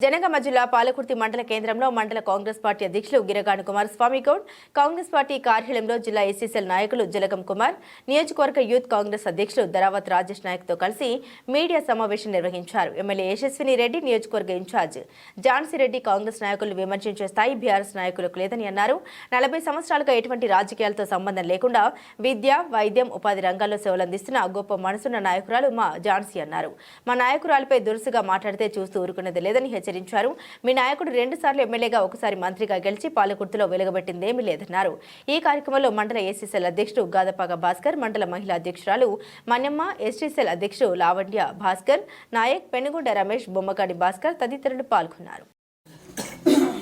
జనగామ జిల్లా పాలకుర్తి మండల కేంద్రంలో మండల కాంగ్రెస్ పార్టీ అధ్యక్షులు గిరగాని కుమార్ గౌడ్ కాంగ్రెస్ పార్టీ కార్యాలయంలో జిల్లా ఎస్సీసీఎల్ నాయకులు జలగం కుమార్ నియోజకవర్గ యూత్ కాంగ్రెస్ అధ్యక్షులు ధరావత్ రాజేష్ నాయక్తో కలిసి మీడియా సమావేశం నిర్వహించారు. ఎమ్మెల్యే యశస్విని రెడ్డి నియోజకవర్గ ఇన్ఛార్జ్ ఝాన్సీ రెడ్డి కాంగ్రెస్ నాయకులు విమర్శించే స్థాయి బీఆర్ఎస్ నాయకులకు లేదని అన్నారు. నలభై సంవత్సరాలుగా ఎటువంటి రాజకీయాలతో సంబంధం లేకుండా విద్య వైద్యం ఉపాధి రంగాల్లో సేవలు అందిస్తున్న గొప్ప మనసున్న నాయకురాలు మా ఝాన్సీ అన్నారు. మా నాయకురాలపై దురుసుగా మాట్లాడితే చూస్తూ ఊరుకునేది లేదని హెచ్ హెచ్చరించారు. మీ నాయకుడు రెండు సార్లు ఎమ్మెల్యేగా ఒకసారి మంత్రిగా గెలిచి పాలకుర్తిలో వెలుగబెట్టిందేమీ లేదన్నారు. ఈ కార్యక్రమంలో మండల ఏసీసీఎల్ అధ్యక్షుడు గాదపాగ భాస్కర్ మండల మహిళా అధ్యక్షురాలు మన్యమ్మ ఎస్టీసీఎల్ అధ్యక్షుడు లావణ్య భాస్కర్ నాయక్ పెనుగొండ రమేష్ బొమ్మగాడి భాస్కర్ తదితరులు పాల్గొన్నారు.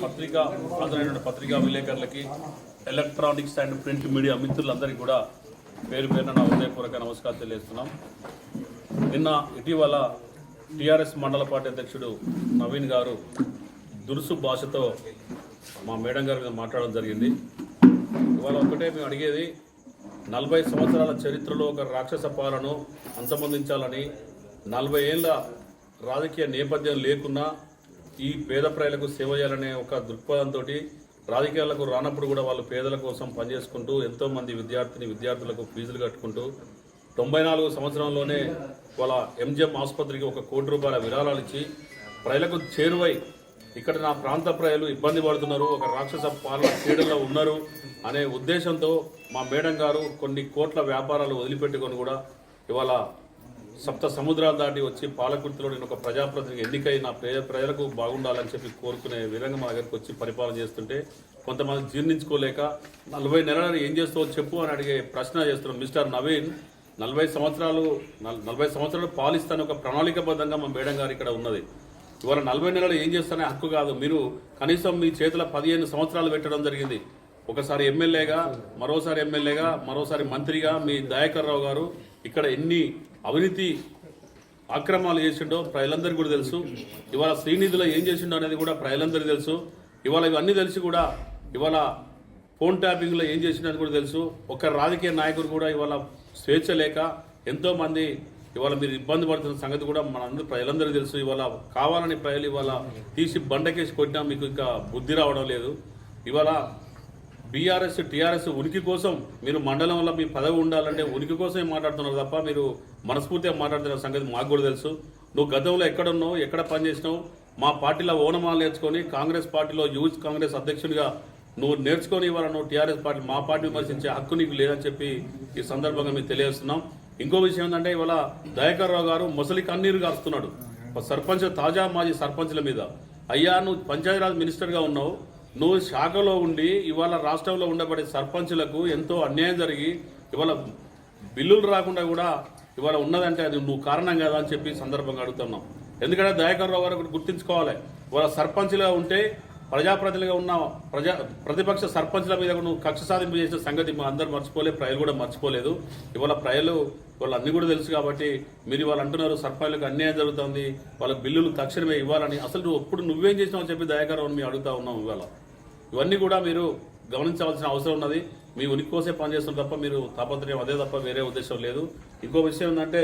పత్రికా పత్రికా విలేకరులకి ఎలక్ట్రానిక్స్ అండ్ ప్రింట్ మీడియా మిత్రులందరికీ కూడా పేరు పేరున నా హృదయపూర్వక నమస్కారం తెలియజేస్తున్నాం. నిన్న ఇటీవల టీఆర్ఎస్ మండల పార్టీ అధ్యక్షుడు నవీన్ గారు దురుసు భాషతో మా మేడం గారి మీద మాట్లాడడం జరిగింది. ఇవాళ ఒకటే మేము అడిగేది నలభై సంవత్సరాల చరిత్రలో ఒక రాక్షస పాలను అంతమొందించాలని నలభై ఏళ్ళ రాజకీయ నేపథ్యం లేకున్నా ఈ పేద ప్రజలకు సేవ చేయాలనే ఒక దృక్పథంతో రాజకీయాలకు రానప్పుడు కూడా వాళ్ళు పేదల కోసం పనిచేసుకుంటూ ఎంతో మంది విద్యార్థిని విద్యార్థులకు ఫీజులు కట్టుకుంటూ తొంభై నాలుగు సంవత్సరంలోనే వాళ్ళ ఎంజిఎం ఆసుపత్రికి ఒక కోటి రూపాయల విరాళాలు ఇచ్చి ప్రజలకు చేరువై ఇక్కడ నా ప్రాంత ప్రజలు ఇబ్బంది పడుతున్నారు ఒక రాక్షస పాలన క్రీడల్లో ఉన్నారు అనే ఉద్దేశంతో మా మేడం గారు కొన్ని కోట్ల వ్యాపారాలు వదిలిపెట్టుకొని కూడా ఇవాళ సప్త సముద్రాలు దాటి వచ్చి పాలకుర్తిలో నేను ఒక ప్రజాప్రతినిధి ఎన్నికై నా ప్రజలకు బాగుండాలని చెప్పి కోరుకునే విధంగా మా దగ్గరకు వచ్చి పరిపాలన చేస్తుంటే కొంతమంది జీర్ణించుకోలేక నలభై నెలలు ఏం చేస్తావో చెప్పు అని అడిగే ప్రశ్న చేస్తున్నాం మిస్టర్ నవీన్ నలభై సంవత్సరాలు నలభై సంవత్సరాలు పాలిస్తాను ఒక ప్రణాళికబద్ధంగా మా మేడం గారు ఇక్కడ ఉన్నది. ఇవాళ నలభై నెలలు ఏం చేస్తానే హక్కు కాదు. మీరు కనీసం మీ చేతుల పదిహేను సంవత్సరాలు పెట్టడం జరిగింది. ఒకసారి ఎమ్మెల్యేగా మరోసారి ఎమ్మెల్యేగా మరోసారి మంత్రిగా మీ దయాకర్ రావు గారు ఇక్కడ ఎన్ని అవినీతి అక్రమాలు చేసిండో ప్రజలందరికీ కూడా తెలుసు. ఇవాళ శ్రీనిధిలో ఏం చేసిండో అనేది కూడా ప్రజలందరికీ తెలుసు. ఇవాళ ఇవన్నీ తెలిసి కూడా ఇవాళ ఫోన్ ట్యాపింగ్లో ఏం చేసిండో కూడా తెలుసు. ఒక రాజకీయ నాయకుడు కూడా ఇవాళ స్వేచ్ఛ లేక ఎంతోమంది ఇవాళ మీరు ఇబ్బంది పడుతున్న సంగతి కూడా మనందరూ ప్రజలందరూ తెలుసు. ఇవాళ కావాలని ప్రజలు ఇవాళ తీసి బండకేసి కొట్టినా మీకు ఇంకా బుద్ధి రావడం లేదు. ఇవాళ బీఆర్ఎస్ టీఆర్ఎస్ ఉనికి కోసం మీరు మండలంలో మీ పదవి ఉండాలంటే ఉనికి కోసమే మాట్లాడుతున్నారు తప్ప మీరు మనస్ఫూర్తిగా మాట్లాడుతున్న సంగతి మాకు కూడా తెలుసు. నువ్వు గతంలో ఎక్కడున్నావు ఎక్కడ పనిచేసినావు? మా పార్టీలో ఓనమాలు నేర్చుకొని కాంగ్రెస్ పార్టీలో యూత్ కాంగ్రెస్ అధ్యక్షుడిగా నువ్వు నేర్చుకొని ఇవాళ నువ్వు టీఆర్ఎస్ పార్టీ మా పార్టీ విమర్శించే హక్కు నీకు లేదని చెప్పి ఈ సందర్భంగా మేము తెలియజేస్తున్నాం. ఇంకో విషయం ఏంటంటే ఇవాళ దయాకర్ రావు గారు ముసలి కన్నీరు కారుస్తున్నాడు సర్పంచ్ తాజా మాజీ సర్పంచ్ల మీద. అయ్యా నువ్వు పంచాయతీరాజ్ మినిస్టర్గా ఉన్నావు. నువ్వు శాఖలో ఉండి ఇవాళ రాష్ట్రంలో ఉండబడే సర్పంచులకు ఎంతో అన్యాయం జరిగి ఇవాళ బిల్లులు రాకుండా కూడా ఇవాళ ఉన్నదంటే అది నువ్వు కారణం కదా అని చెప్పి సందర్భంగా అడుగుతున్నాం. ఎందుకంటే దయాకర్ రావు గారు ఒకటి గుర్తుంచుకోవాలి. ఇవాళ సర్పంచ్గా ఉంటే ప్రజాప్రతినిధిగా ఉన్న ప్రజా ప్రతిపక్ష సర్పంచ్ల మీద కూడా నువ్వు కక్ష సాధింపు చేసిన సంగతి మా అందరు మర్చిపోలేదు ప్రజలు కూడా మర్చిపోలేదు. ఇవాళ ప్రజలు వాళ్ళు అన్ని కూడా తెలుసు కాబట్టి మీరు ఇవాళ అంటున్నారు సర్పంచులకు అన్యాయం జరుగుతుంది వాళ్ళ బిల్లులు తక్షణమే ఇవ్వాలని. అసలు నువ్వు ఎప్పుడు నువ్వేం చేసినావు చెప్పి దయాకరం మేము అడుగుతా ఉన్నాం ఇవాళ. ఇవన్నీ కూడా మీరు గమనించవలసిన అవసరం ఉన్నది. మీ ఉనికి కోసే పనిచేస్తున్నారు తప్ప మీరు తాపత్రయం అదే తప్ప వేరే ఉద్దేశం లేదు. ఇంకో విషయం ఏంటంటే